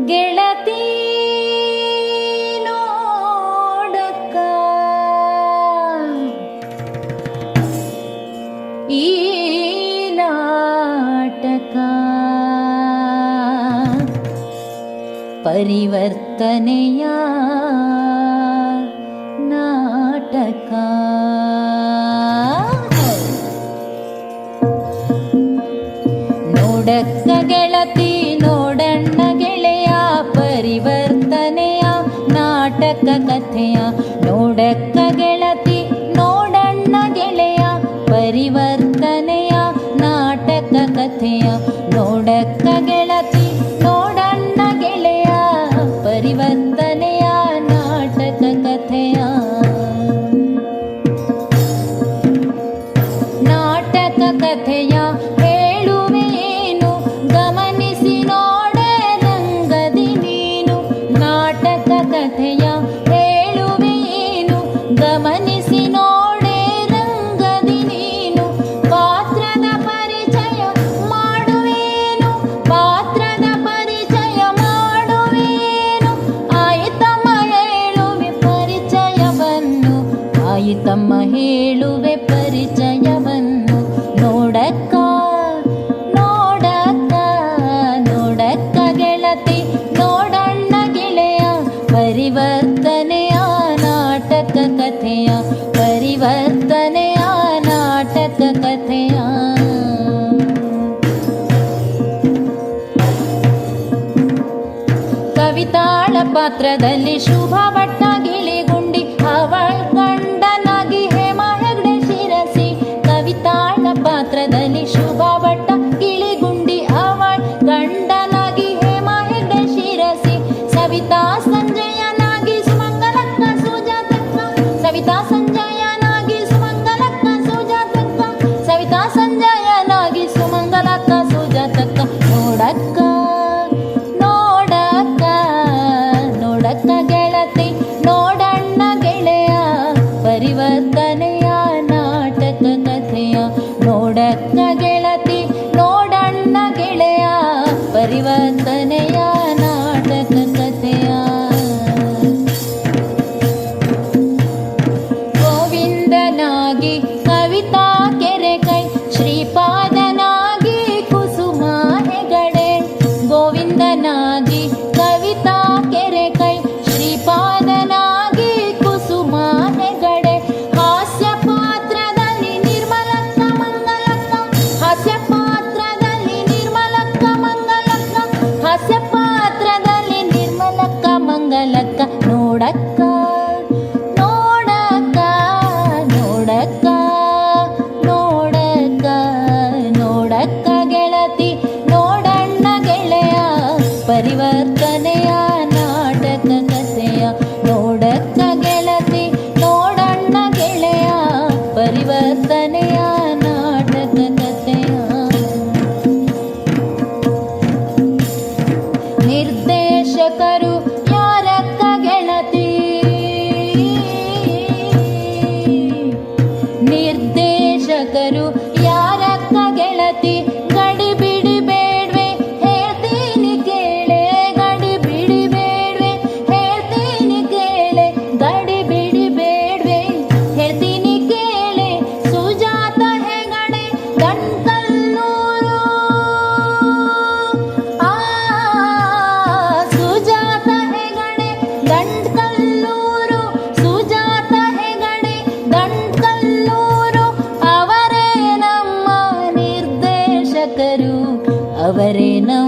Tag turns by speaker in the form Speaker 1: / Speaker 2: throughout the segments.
Speaker 1: ಗೆಳತಿ ನೋಡಕ್ಕ ಈ ನಾಟಕ ಪರಿವರ್ತನೆಯ ನಾಟಕ. ನೋಡಕ್ಕ ಗೆಳತಿ ನೋಡಣ್ಣ ಪರಿವರ್ತನೆಯ ನಾಟಕ ಕಥೆಯ ನೋಡಕ್ಕ ಗೆಳತಿ, ನೋಡಣ್ಣ ಗೆಳೆಯ ಪರಿವರ್ತನೆಯ ನಾಟಕ ಕಥೆಯ ನೋಡಕ್ಕ ಗೆಳತಿ, ನೋಡಣ್ಣ ಗೆಳೆಯ ಪರಿವರ್ತನೆಯ ನಾಟಕ ಕಥೆಯ ನಾಟಕ ಕಥೆಯ ಹೇಳುವೆ ಪರಿವರ್ತನೆಯ ನಾಟಕ ಕಥೆಯ ಪರಿವರ್ತನೆಯ ನಾಟಕ ಕಥೆಯ. ಕವಿತಾಳ ಪಾತ್ರದಲ್ಲಿ ಶುಭ ಭಟ್ಟ ಗಿಳಿಗುಂಡಿ ಅವಳ ಕಂಡನಾಗಿ ಹೇಮ ಶಿರಸಿ. ಕವಿತಾಳ ಪಾತ್ರದಲ್ಲಿ ಶುಭ ಭಟ್ಟ ಗಿಳಿಗುಂಡಿ ಅವಳ ಗಂಡನಾಗಿ ಹೇಮ ಶಿರಸಿ. ಸವಿತಾ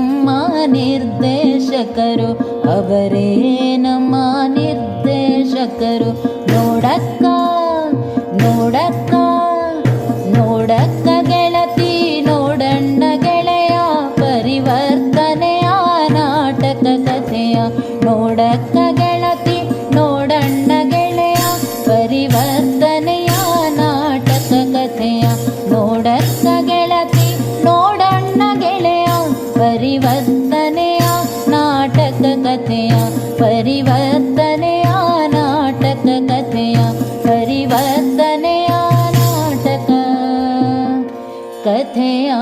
Speaker 1: ನಮ್ಮ ನಿರ್ದೇಶಕರು ಅವರೇ ನಮ್ಮ ನಿರ್ದೇಶಕರು. ನೋಡಕ್ಕ ನೋಡಕ್ಕ वन्दनया नाटक कथया